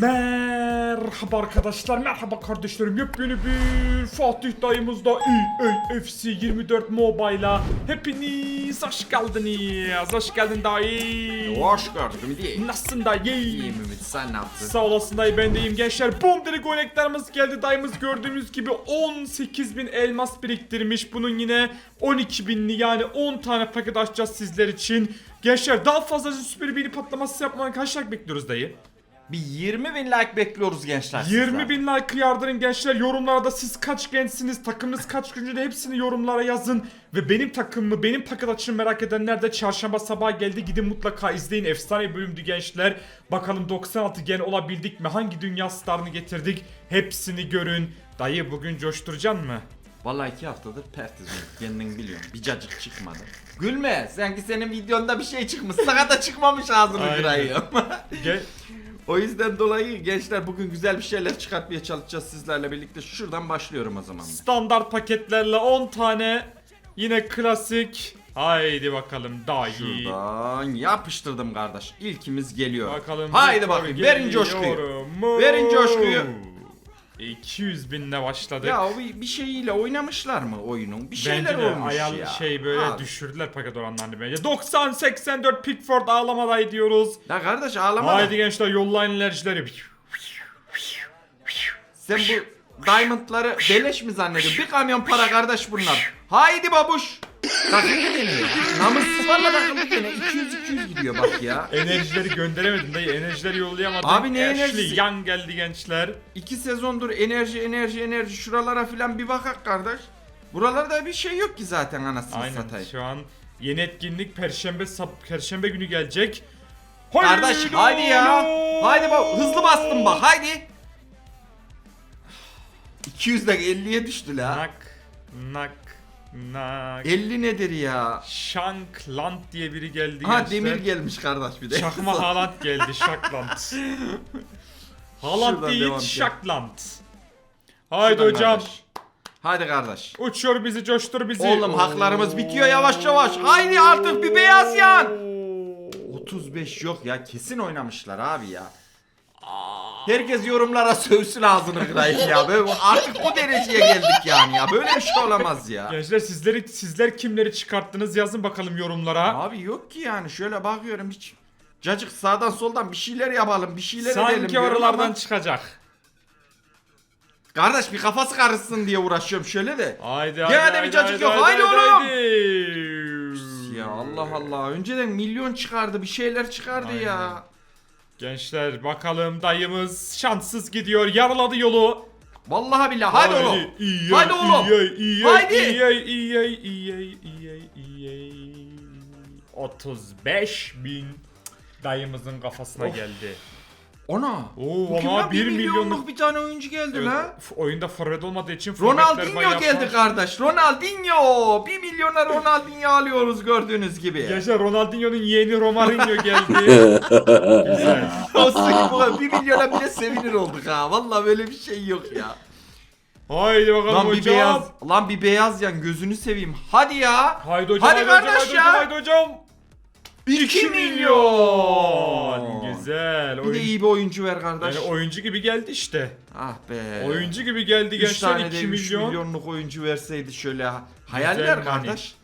Merhaba arkadaşlar, merhaba kardeşlerim. Yepyeni bir Fatih dayımızda EAFC 24 Mobile'a hepiniz hoş geldiniz. Hoş geldin dayı. Hoş gördüm diye. Nasılsın dayı? İyiyim Ümit sen ne yaptın? Sağ olasın dayı ben de iyiyim gençler. Boom direkt oynaklarımız geldi. Dayımız gördüğünüz gibi 18.000 elmas biriktirmiş. Bunun yine 12.000'li yani 10 tane paket açacağız sizler için. Gençler daha fazla süper bir patlaması yapmanı kaç like bekliyoruz dayı? Bir 20 bin like bekliyoruz gençler 20 sizden. bin like yardırın gençler yorumlarda siz kaç gençsiniz takımınız kaç güncü de hepsini yorumlara yazın ve benim takımımı benim paket açını merak edenler de çarşamba sabah geldi gidin mutlaka izleyin efsane bölümdü gençler bakalım 96 gen olabildik mi hangi dünya starını getirdik hepsini görün dayı bugün coşturacaksın mı? Vallahi iki haftadır pertiz Ümit kendin biliyorsun. Bir cacık çıkmadı. Gülme sanki senin videonda bir şey çıkmış. Sana da çıkmamış ağzını kırayım. O yüzden dolayı gençler bugün güzel bir şeyler çıkartmaya çalışacağız sizlerle birlikte. Şuradan başlıyorum o zaman. Standart paketlerle 10 tane yine klasik haydi bakalım dayı. Şuradan yapıştırdım kardeş. İlkimiz geliyor. Bakalım. Haydi bakayım verin coşkuyu. Verin coşkuyu. 200 binle başladık. Ya o bir, bir şeyiyle oynamışlar mı oyunun? Bir şeyler Bence de olmuş ayar ya. şey böyle Abi. düşürdüler paket oranlarını bence. 90-84 Pickford ağlamaday diyoruz. Ya kardeş ağlama. Haydi gençler yollayın enerjileri. Sen bu diamondları beleş mi zannediyorsun? Bir kamyon para kardeş bunlar. Haydi babuş. Takıldı ya. Namussuz valla takıldı gene. 200-200 gidiyor bak ya. enerjileri gönderemedim dayı. Enerjileri yollayamadım. Abi ne Ashley enerjisi? Young geldi gençler. İki sezondur enerji enerji enerji şuralara filan bir bakak kardeş. Buralarda bir şey yok ki zaten anasını Aynen satayım. şu an yeni etkinlik perşembe sap perşembe günü gelecek. Kardeş haydi ya. oğlum. Haydi bak hızlı bastım bak haydi. 200'den 50'ye düştü la. Nak nak nak. 50 nedir ya? Shankland diye biri geldi Ha gençler. demir gelmiş kardeş bir de. Çakma Haaland geldi Shankland. Haaland Şuradan değil devam. Shankland. Haydi Şuradan hocam. kardeş. Haydi kardeş. Uçur bizi coştur bizi. Oğlum haklarımız bitiyor yavaş yavaş. Haydi artık bir beyaz yan. Oo. 35 yok ya kesin oynamışlar abi ya. Herkes yorumlara sövsün ağzını kırayım ya. Böyle artık o dereceye geldik yani ya. Böyle bir şey olamaz ya. Gençler sizleri sizler kimleri çıkarttınız yazın bakalım yorumlara. Abi yok ki yani şöyle bakıyorum hiç. Cacık sağdan soldan bir şeyler yapalım bir şeyler edelim Sanki diyorum oralardan ama- çıkacak. Kardeş bir kafası karışsın diye uğraşıyorum şöyle de. Haydi Gene haydi. de bir haydi, cacık haydi, yok. haydi, oğlum. haydi. Ya Allah Allah önceden milyon çıkardı bir şeyler çıkardı ya. Gençler bakalım dayımız şanssız gidiyor. Yaraladı yolu. Vallahi billahi hadi oğlum. Hadi oğlum. Haydi. iyi, iyi, iyi, iyi, iyi. 35 bin dayımızın kafasına Of. geldi. Ona. Oo, Bu kim ama lan? 1 1 milyonluk milyonluk bir tane oyuncu geldi Evet, la. f- oyunda forvet olmadığı için forvetler Ronaldinho bayağı geldi fa- kardeş. Ronaldinho. 1 milyona Ronaldinho alıyoruz gördüğünüz gibi. Gençler Ronaldinho'nun yeğeni Romarinho geldi. Güzel. Olsun bu 1 milyona bile sevinir olduk ha. Vallahi böyle bir şey yok ya. Haydi bakalım Lan bir hocam. beyaz, lan bir beyaz yan gözünü seveyim. Hadi ya. Haydi hocam. Hadi hocam, kardeş haydi ya. Hocam, haydi hocam. 2 milyon. Güzel. Bir de iyi bir oyuncu ver kardeş. Yani oyuncu gibi geldi işte. Ah be. Oyuncu gibi geldi 3 gençler tane de 2 3 milyon. milyonluk oyuncu verseydi şöyle hayaller Güzel kardeş.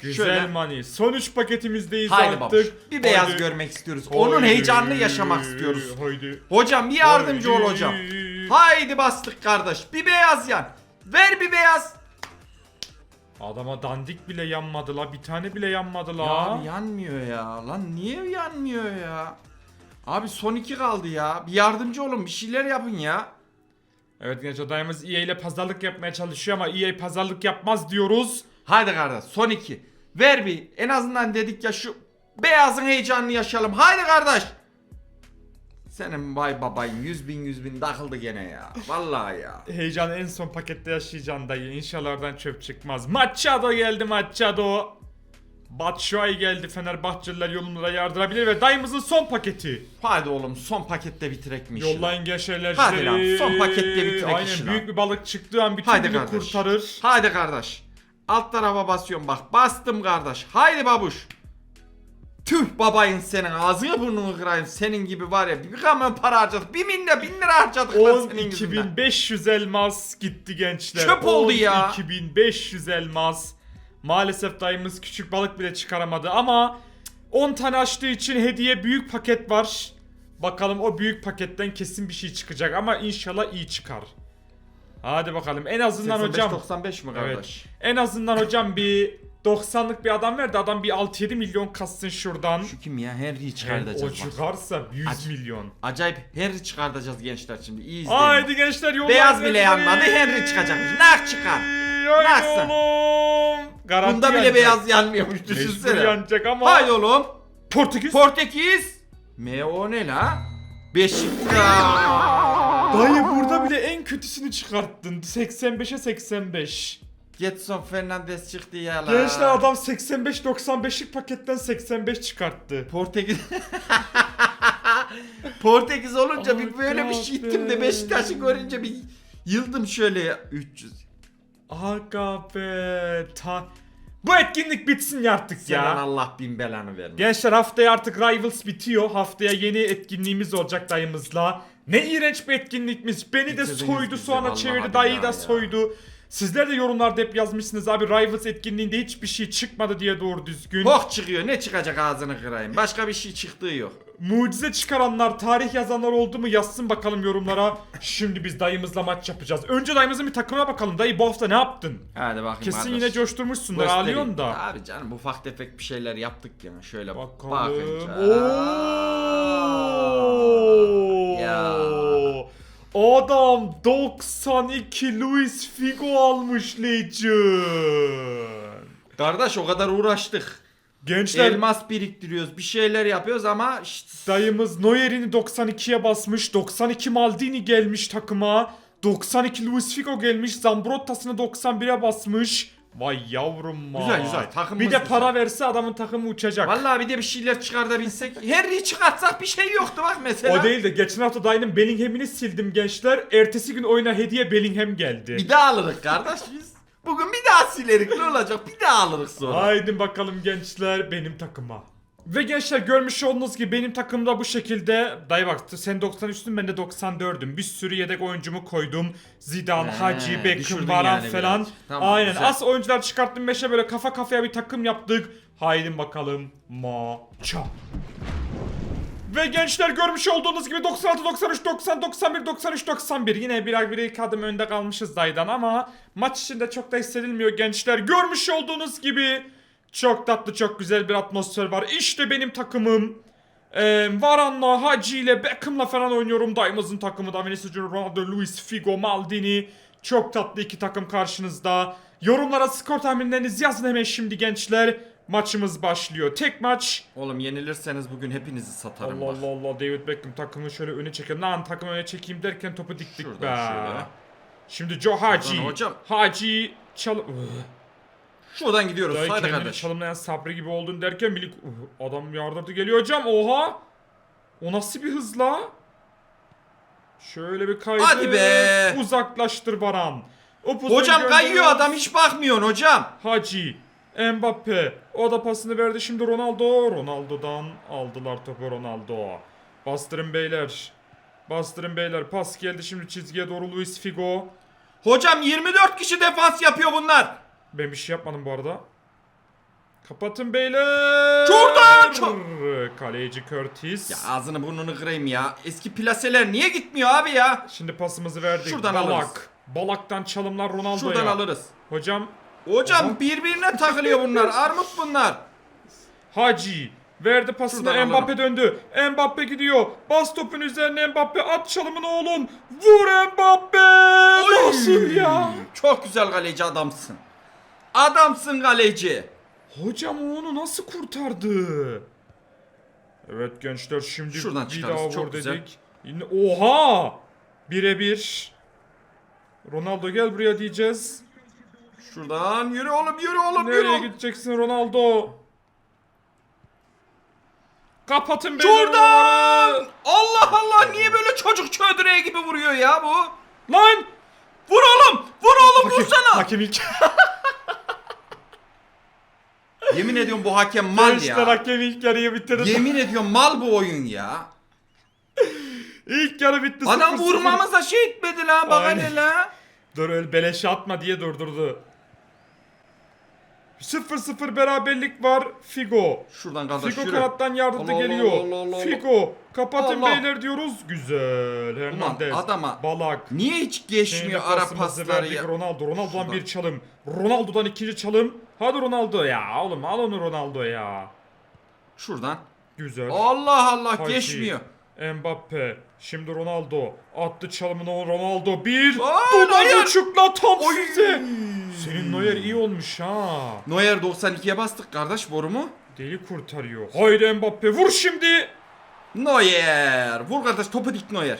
Güzel Şöyle. money. Son 3 paketimizdeyiz Haydi artık. babuş. Bir beyaz Haydi. görmek istiyoruz. Onun Haydi. heyecanını yaşamak istiyoruz. Haydi. Hocam bir yardımcı ol hocam. Haydi bastık kardeş. Bir beyaz yan. Ver bir beyaz. Adama dandik bile yanmadı la. Bir tane bile yanmadı la. Ya abi yanmıyor ya. Lan niye yanmıyor ya? Abi son iki kaldı ya. Bir yardımcı olun bir şeyler yapın ya. Evet genç adayımız EA ile pazarlık yapmaya çalışıyor ama EA pazarlık yapmaz diyoruz. Haydi kardeş son iki. Ver bir. En azından dedik ya şu beyazın heyecanını yaşayalım. Haydi kardeş. Senin vay babayın yüz bin yüz bin takıldı gene ya. Vallahi ya. Heyecan en son pakette yaşayacaksın dayı. İnşallah oradan çöp çıkmaz. Machado geldi Machado. Batshuayi geldi. Fenerbahçeliler yolumuza yardırabilir ve dayımızın son paketi. Hadi oğlum son pakette bitirek mi işi? Yollayın gençler Hadi lan, son pakette bitirek Aynen işi lan. büyük bir balık çıktığı an bütün Haydi günü kardeş. kurtarır. Haydi kardeş. Alt tarafa basıyorum bak. Bastım kardeş. Haydi babuş. Tüh babayın senin ağzını burnunu kırayım senin gibi var ya bir kamyon para harcadık bir bin de bin lira harcadık lan senin yüzünden. 12500 elmas gitti gençler. Çöp oldu ya. 12500 elmas. Maalesef dayımız küçük balık bile çıkaramadı ama 10 tane açtığı için hediye büyük paket var. Bakalım o büyük paketten kesin bir şey çıkacak ama inşallah iyi çıkar. Hadi bakalım en azından 85, hocam. 95 mi Evet. kardeş? En azından hocam bir 90'lık bir adam ver de adam bir 6-7 milyon kassın şuradan. Şu kim ya Henry'i çıkartacağız o bak. çıkarsa 100 Aç. milyon. Acayip Henry çıkartacağız gençler şimdi iyi izleyin. Haydi gençler yollar Beyaz bile yanmadı, Henry çıkacakmış. Nak çıkar. Haydi Naksa. oğlum. Garanti Bunda bile yanacak. beyaz yanmıyormuş Mecbur düşünsene. yanacak ama. Haydi oğlum. Portekiz. Portekiz. M.O. ne la? Beşiktaş. Dayı burada bile en kötüsünü çıkarttın. 85'e 85. Getson Fernandes çıktı ya la. Gençler adam 85-95'lik paketten 85 çıkarttı. Portekiz. Portekiz olunca bir böyle bir şey gittim de be. Beşiktaş'ı görünce bir yıldım şöyle ya. 300. Aga be. Ta... Bu etkinlik bitsin ya artık Senin ya. Allah bin belanı vermesin. Gençler haftaya artık Rivals bitiyor. Haftaya yeni etkinliğimiz olacak dayımızla. Ne iğrenç bir etkinlikmiş. Beni de Bitirdiniz soydu bizi, sonra vallahi çevirdi. Dayıyı da ya. soydu. Sizler de yorumlarda hep yazmışsınız abi Rivals etkinliğinde hiçbir şey çıkmadı diye doğru düzgün. Bok çıkıyor ne çıkacak ağzını kırayım. Başka bir şey çıktığı yok. Mucize çıkaranlar, tarih yazanlar oldu mu yazsın bakalım yorumlara. Şimdi biz dayımızla maç yapacağız. Önce dayımızın bir takımına bakalım. Dayı bu hafta ne yaptın? Hadi bakayım Kesin kardeş. yine coşturmuşsundur. Göstereyim. Ağlıyorsun da. Abi canım ufak tefek bir şeyler yaptık ya. Şöyle Bakalım. bakınca. Oo. Ya. Adam 92 Luis Figo almış Legend. Kardeş o kadar uğraştık. Gençler Elmas biriktiriyoruz. Bir şeyler yapıyoruz ama işte dayımız Neuer'ini 92'ye basmış. 92 Maldini gelmiş takıma. 92 Luis Figo gelmiş. Zambrottas'ını 91'e basmış. Vay yavrum vay. Güzel, güzel. Takımımız Bir de güzel. para verse adamın takımı uçacak. Vallahi bir de bir şeyler çıkartabilsek. Harry'i çıkartsak bir şey yoktu bak mesela. O değil de geçen hafta dayının Bellingham'ini sildim gençler. Ertesi gün oyuna hediye Bellingham geldi. Bir daha alırız kardeş biz. Bugün bir daha silerik ne olacak? Bir daha alırız sonra. Haydi bakalım gençler benim takıma. Ve gençler görmüş olduğunuz gibi benim takımda bu şekilde dayı baktı sen 93'sün ben de 94'üm. Bir sürü yedek oyuncumu koydum. Zidane, He, Hacı, Beckham, düşürdün Varane yani falan. Tamam, Aynen. güzel. As oyuncular çıkarttım 5'e böyle kafa kafaya bir takım yaptık. Haydi bakalım maça. Ve gençler görmüş olduğunuz gibi 96, 93, 90, 91, 93, 91. Yine birer bir iki adım önde kalmışız dayıdan ama maç içinde çok da hissedilmiyor gençler. Görmüş olduğunuz gibi çok tatlı çok güzel bir atmosfer var. İşte benim takımım. Ee, Varan'la, Hacı ile Beckham'la falan oynuyorum. Dayımızın takımı da Vinicius Junior, Ronaldo, Luis Figo, Maldini. Çok tatlı iki takım karşınızda. Yorumlara skor tahminlerinizi yazın hemen şimdi gençler. Maçımız başlıyor. Tek maç. Oğlum yenilirseniz bugün hepinizi satarım Allah bak. Allah Allah David Beckham takımı şöyle öne çekelim. Lan takımı öne çekeyim derken topu diktik Şuradan be. şöyle. Şimdi Joe Hacı. Hocam. Hacı çal... Ugh. Şuradan gidiyoruz. Dayı Haydi kendini kardeş. çalımlayan Sabri gibi oldun derken milik Ugh, adam yardırdı geliyor hocam oha. O nasıl bir hızla? Şöyle bir kaydı. Hadi be. Uzaklaştır Baran. Upuzun Hocam gönderiyor. kayıyor adam hiç bakmıyorsun hocam. Hacı. Mbappe. O da pasını verdi şimdi Ronaldo. Ronaldo'dan aldılar topu Ronaldo. Bastırın beyler. Bastırın beyler. Pas geldi şimdi çizgiye doğru Luis Figo. Hocam 24 kişi defans yapıyor bunlar. Ben bir şey yapmadım bu arada. Kapatın beyler. Jordan! Çok- Kaleci Curtis. Ya ağzını burnunu kırayım ya. Eski plaseler niye gitmiyor abi ya? Şimdi pasımızı verdik. Şuradan Balak. alırız. Balak'tan çalımlar Ronaldo'ya. Şuradan alırız. Hocam Hocam birbirine takılıyor bunlar. Armut bunlar. Hacı verdi pasını Şuradan Mbappe döndü. Mbappe gidiyor. Bas topun üzerine Mbappe at çalımını oğlum. Vur Mbappe. Nasıl ya? Çok güzel kaleci adamsın. Adamsın kaleci. Hocam o onu nasıl kurtardı? Evet gençler şimdi Şuradan bir çıkarız, daha çok vur güzel. dedik. Yine, oha! Birebir. Ronaldo gel buraya diyeceğiz. Şuradan yürü oğlum yürü oğlum yürü. Nereye gideceksin Ronaldo? Kapatın beni. Jordan! Allah Allah niye böyle çocuk çödüreği gibi vuruyor ya bu? Lan! Vur oğlum! Vur oğlum vursana! Hakem ilk. Yemin ediyorum bu hakem mal Gençler ya. hakem ilk yarıyı bitirdi. Yemin ediyorum mal bu oyun ya. İlk yarı bitti. Adam 0-0. vurmamıza şey etmedi la bak Aynen. hele la. Dur öyle beleşe atma diye durdurdu. 0-0 beraberlik var. Figo. Şuradan kardeş Figo yürü. kanattan Allah Allah geliyor. Allah Allah Allah. Figo. Kapatın Allah. beyler diyoruz. Güzel. Hernandez. adama- Balak. Niye hiç geçmiyor ara pasımızı pasları verdik ya? Ronaldo. Ronaldo'dan Şuradan. bir çalım. Ronaldo'dan ikinci çalım. Hadi Ronaldo ya. Oğlum al onu Ronaldo ya. Şuradan. Güzel. Allah Allah Hadi. geçmiyor. Mbappe. Şimdi Ronaldo. Attı çalımını o Ronaldo. Bir. Aa, Dudak Neuer. uçukla tam Oy. size. Senin Neuer iyi olmuş ha. Neuer 92'ye bastık kardeş borumu. Deli kurtarıyor. Haydi Mbappe vur şimdi. Neuer. Vur kardeş topu dik Neuer.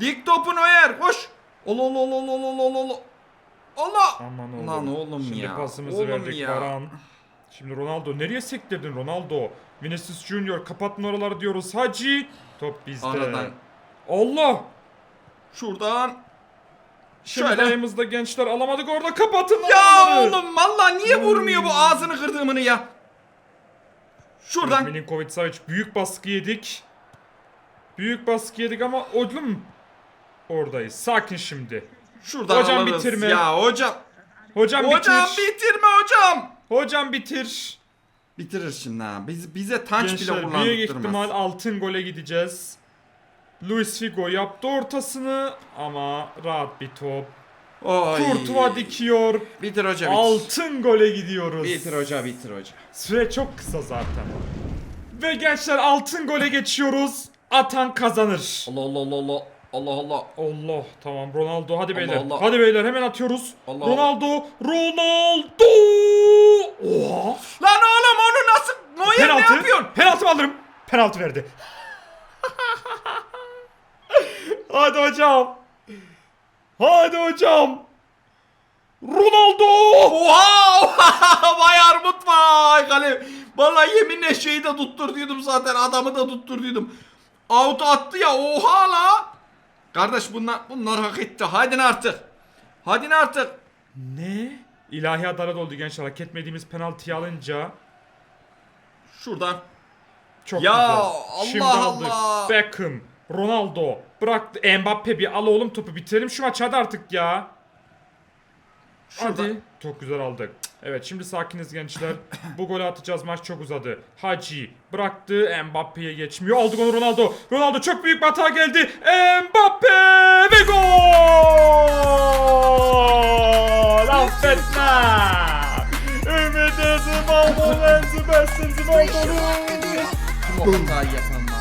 Dik topu Neuer koş. Allah Allah Allah Allah Allah Allah Allah. Allah. Aman oğlum. Lan oğlum Şimdi ya. pasımızı Oğlum verdik ya. Varan. Şimdi Ronaldo nereye sektirdin Ronaldo? Vinicius Junior kapatın oraları diyoruz. Hacı. Top bizde. Aradan. Allah. Şuradan. Şimdi Şöyle. dayımızda gençler alamadık orada kapatın lan Ya onları. oğlum valla niye vurmuyor bu ağzını kırdığımını ya? Şuradan. Milinkovic Savic büyük baskı yedik. Büyük baskı yedik ama oğlum oradayız. Sakin şimdi. Şuradan Hocam alırız. bitirme. Ya hocam. Hocam, Hocam bitir. bitirme hocam. Hocam bitir. Bitirir şimdi ha. Biz, bize bile Gençler büyük kullandırmaz. ihtimal altın gole gideceğiz. Luis Figo yaptı ortasını ama rahat bir top. Oy. Kurtuva dikiyor. Bitir hoca bitir. Altın gole gidiyoruz. Bitir hoca bitir hoca. Süre çok kısa zaten. Ve gençler altın gole geçiyoruz. Atan kazanır. Allah Allah Allah Allah. Allah Allah. Allah tamam Ronaldo hadi beyler. Allah. Hadi beyler hemen atıyoruz. Allah. Ronaldo Ronaldo. Oha. Lan oğlum onu nasıl Neuer ne yapıyorsun? Penaltı mı alırım? Penaltı verdi. Hadi hocam. Hadi hocam. Ronaldo. Oha! vay armut vay kale. Vallahi yeminle şeyi de tutturduydum zaten adamı da tutturduydum. Out attı ya oha la. Kardeş bunlar bunlar hak etti. Hadi artık. Hadi artık. Ne? İlahi adalet oldu gençler. Hak etmediğimiz penaltıyı alınca Şuradan. çok Ya, güzel. Allah Şimdi. Allah. Beckham, Ronaldo bıraktı. Mbappe bir al oğlum topu bitirelim şu maçı hadi artık ya. Şuradan. Hadi. Çok güzel aldık. Evet şimdi sakiniz gençler. Bu golü atacağız maç çok uzadı. Hacı bıraktı Mbappe'ye geçmiyor. Aldık onu Ronaldo. Ronaldo çok büyük bir hata geldi. Mbappe ve gol! Affetmem. Ümidi Zimaldo ve Zimersin Zimaldo'nun. Kim o hatayı yapan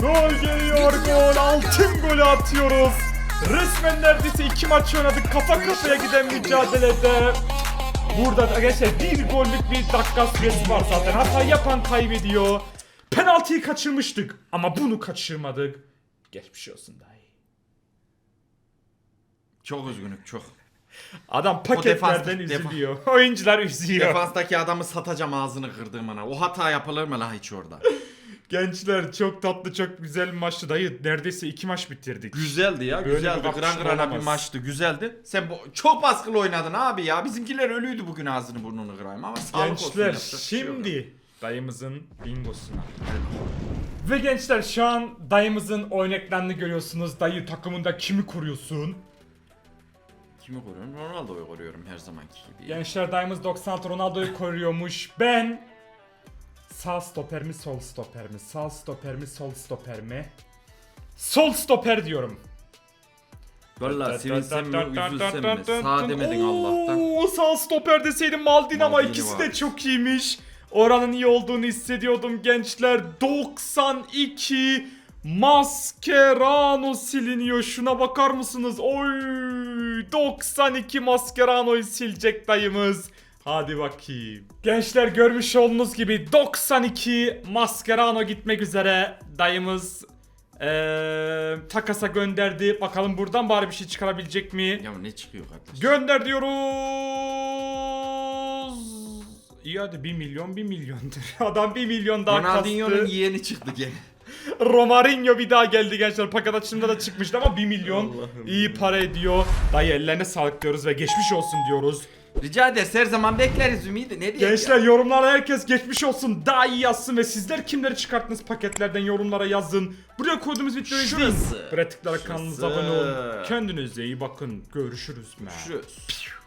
Gol geliyor gol. Altın golü atıyoruz. Resmen neredeyse iki maç oynadık. Kafa kafaya giden mücadelede. Burada arkadaşlar bir gollük bir dakika süresi var zaten. Hata yapan kaybediyor. Penaltıyı kaçırmıştık ama bunu kaçırmadık. Geçmiş olsun dayı. Çok üzgünüm çok. Adam defans- paketlerden defa- üzülüyor. Oyuncular üzüyor. Defanstaki adamı satacağım ağzını kırdığımına. O hata yapılır mı la hiç orada? Gençler çok tatlı çok güzel bir maçtı dayı. Neredeyse iki maç bitirdik. Güzeldi ya Böyle güzeldi. bir Kıran kapışma kırana bir olamaz. maçtı güzeldi. Sen bu, çok baskılı oynadın abi ya. Bizimkiler ölüydü bugün ağzını burnunu kırayım ama sağlık olsun. Gençler yapacak bir şey yok. şimdi dayımızın bingosuna. Ve gençler şu an dayımızın oynaklarını görüyorsunuz. Dayı takımında kimi kuruyorsun? Kimi koruyorum? Ronaldo'yu koruyorum her zamanki gibi. Gençler dayımız 96 Ronaldo'yu koruyormuş. Ben sağ stoper mi sol stoper mi? Sağ stoper mi sol stoper mi? Sol stoper diyorum. Valla sevinsem mi üzülsem mi? Sağ demedin Allah'tan. Oo, sağ stoper deseydim Maldini ama Maldini ikisi de çok iyiymiş. Oranın iyi olduğunu hissediyordum gençler. 92 Mascherano siliniyor. Şuna bakar mısınız? Oy 92 Mascherano'yu silecek dayımız. Hadi bakayım. Gençler görmüş olduğunuz gibi 92 Mascherano gitmek üzere. Dayımız eee, takasa gönderdi. Bakalım buradan bari bir şey çıkarabilecek mi? Ya ne çıkıyor kardeş? Gönder diyoruz. İyi hadi 1 milyon 1 milyondur. Adam 1 milyon daha Ronaldinho'nun kastı. yeğeni çıktı gene. Romarinho bir daha geldi gençler. Paket açılımda da çıkmıştı ama 1 milyon Allah'ım iyi para ediyor. Dayı ellerine sağlık diyoruz ve geçmiş olsun diyoruz. Rica ederiz her zaman bekleriz Ümidi. Ne diyeyim Gençler ya? yorumlara herkes geçmiş olsun daha iyi yazsın ve sizler kimleri çıkarttınız paketlerden yorumlara yazın. Buraya koyduğumuz videoyu izleyin. Şurası. Buraya tıklayarak kanalımıza Şurası. abone olun. Kendinize iyi bakın. Görüşürüz. man. Görüşürüz.